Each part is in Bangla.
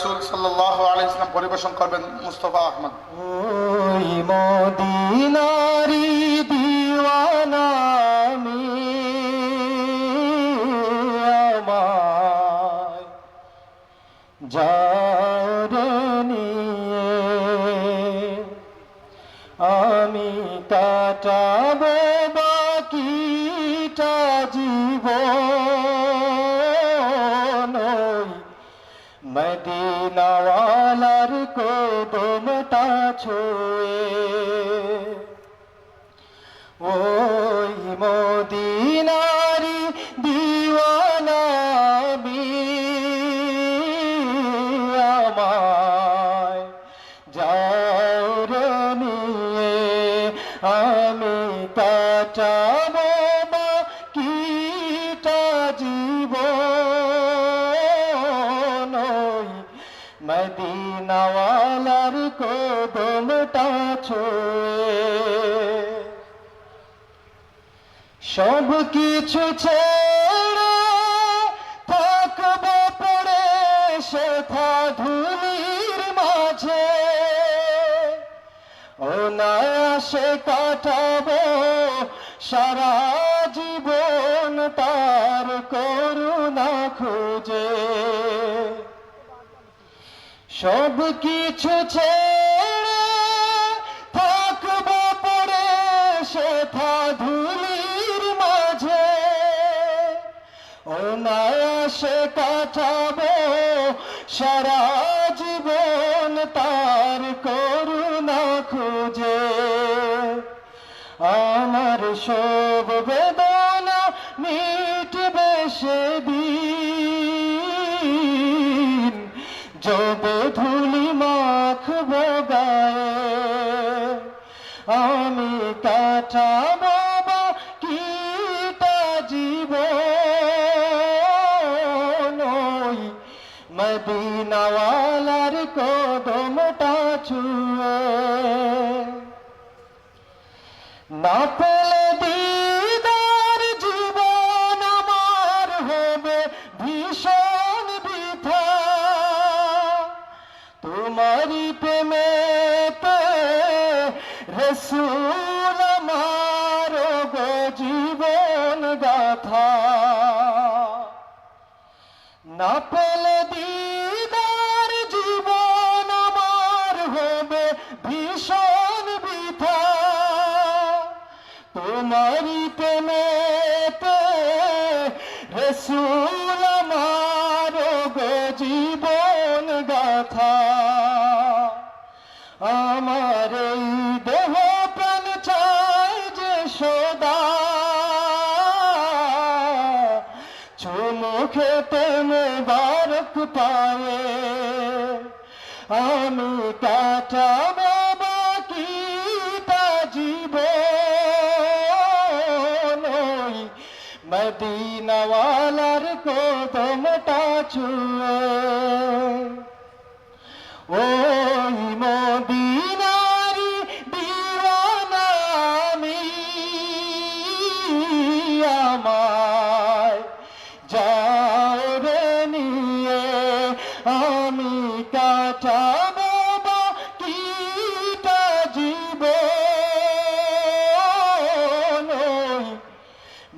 রাসূল ওয়াসাল্লাম পরিবেশন করবেন মুস্তফা আহমদ। মদিনারি আমি বাকিটা জীবন। মদিনাওয়ালার কদমটা ছুঁয়ে। ওই মদিনারি দিওয়ানা আমি আমায় যাও রে নিয়ে আমি কাটাবো বাকিটা মদিনাওয়ালার কদমটা ছুঁয়ে। সব কিছু ছেড়ে থাকব পড়ে সেথা ধুলির মাঝে। অনায়াসে কাটাবো সারা জীবন তার করুণা খুঁজে। সব কিছু ছেড়ে থাকব পড়ে সেথা ধুলির মাঝে। অনায়াসে কাটাবো সারা জীবন তার করুণা খুঁজে। আমার সব বেদনা ধুলি মাখব গায়ে। আমি কাটাবো কিটা জীবন ওই মদিনাওয়ালার কদমটা ছুঁয়ে। না তোমারই প্রেমেতে রসুল আমার গো জীবন গাথা না পেলে দিদার জীবন আমার হবে ভীষণ বৃথা তোমারই প্রেমেতে রসুল আমার এই দেহ প্রাণ চাই যে সদা। চুমু খেতে মোবারক পায়ে। আমি কাটাবো বাকিটা জীবন। ওই মদিনাওয়ালার কদমটা ছুঁয়ে। ওই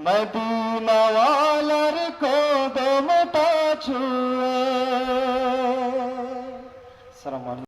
মদিনাওয়ালার কদমটা ছুঁয়ে।